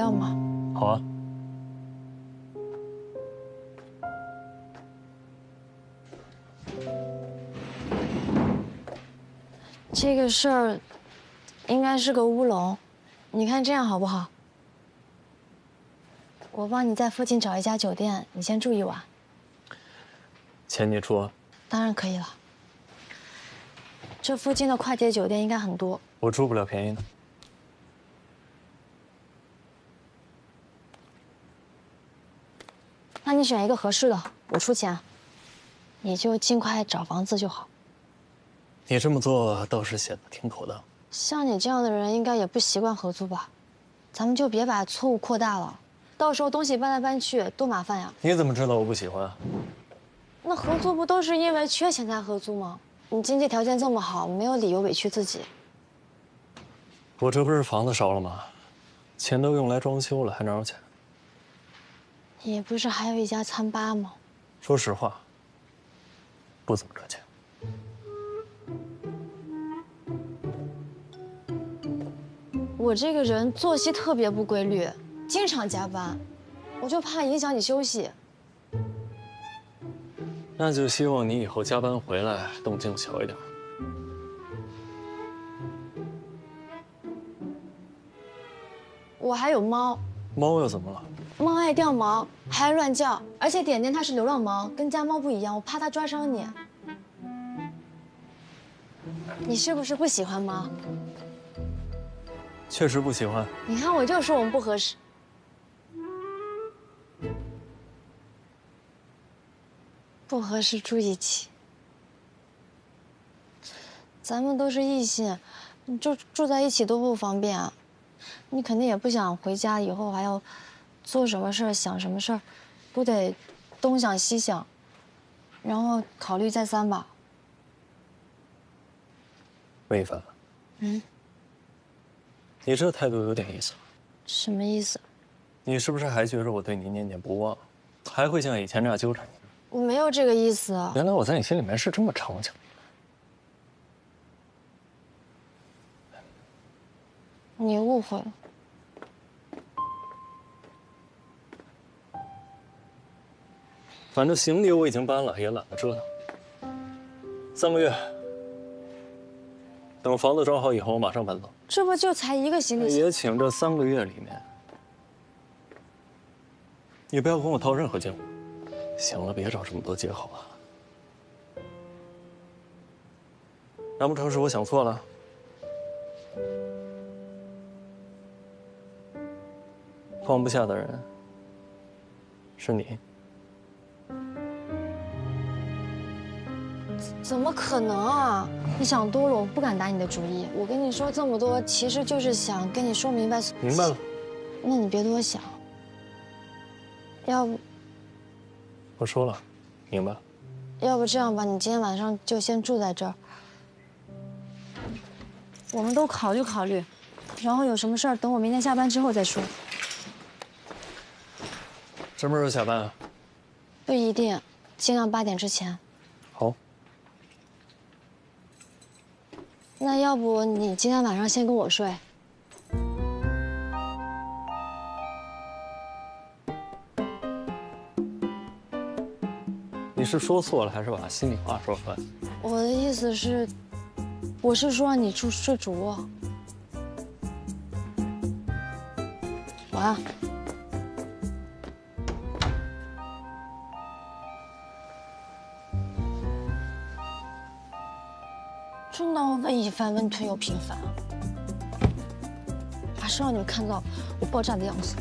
料吗？好啊。这个事儿应该是个乌龙，你看这样好不好？我帮你在附近找一家酒店，你先住一晚。钱你出，当然可以了。这附近的快捷酒店应该很多。我住不了便宜的。那你选一个合适的，我出钱。你就尽快找房子就好。你这么做倒是显得挺妥当。像你这样的人，应该也不习惯合租吧？咱们就别把错误扩大了，到时候东西搬来搬去多麻烦呀。你怎么知道我不喜欢？那合租不都是因为缺钱才合租吗？你经济条件这么好，没有理由委屈自己。我这不是房子烧了吗？钱都用来装修了，还哪有钱？你不是还有一家餐吧吗？说实话，不怎么赚钱。我这个人作息特别不规律，经常加班，我就怕影响你休息。那就希望你以后加班回来动静小一点。我还有猫，猫又怎么了？猫爱掉毛，还爱乱叫，而且点点它是流浪猫，跟家猫不一样，我怕它抓伤你。你是不是不喜欢猫？确实不喜欢。你看，我就说我们不合适。不合适住一起，咱们都是异性，就住在一起多不方便啊！你肯定也不想回家以后还要做什么事儿、想什么事儿，都得东想西想，然后考虑再三吧。魏凡，嗯，你这态度有点意思。什么意思？你是不是还觉着我对你念念不忘，还会像以前那样纠缠你？我没有这个意思。原来我在你心里面是这么长久。你误会了。反正行李我已经搬了，也懒得折腾。三个月，等房子装好以后，我马上搬走。这不就才一个行李箱？也请这三个月里面，你不要跟我套任何近乎。行了，别找这么多借口了。难不成是我想错了？放不下的人是你？怎么可能啊！你想多了，我不敢打你的主意。我跟你说这么多，其实就是想跟你说明白。明白了。那你别多想。要不？我说了，明白了。要不这样吧，你今天晚上就先住在这儿，我们都考虑考虑，然后有什么事儿等我明天下班之后再说。什么时候下班啊？不一定，尽量八点之前。好。那要不你今天晚上先跟我睡。你是说错了，还是把心里话说出来？我的意思是，我是说你住睡主卧。晚安。真的我问一番问退又频繁，还是让你们看到我爆炸的样子。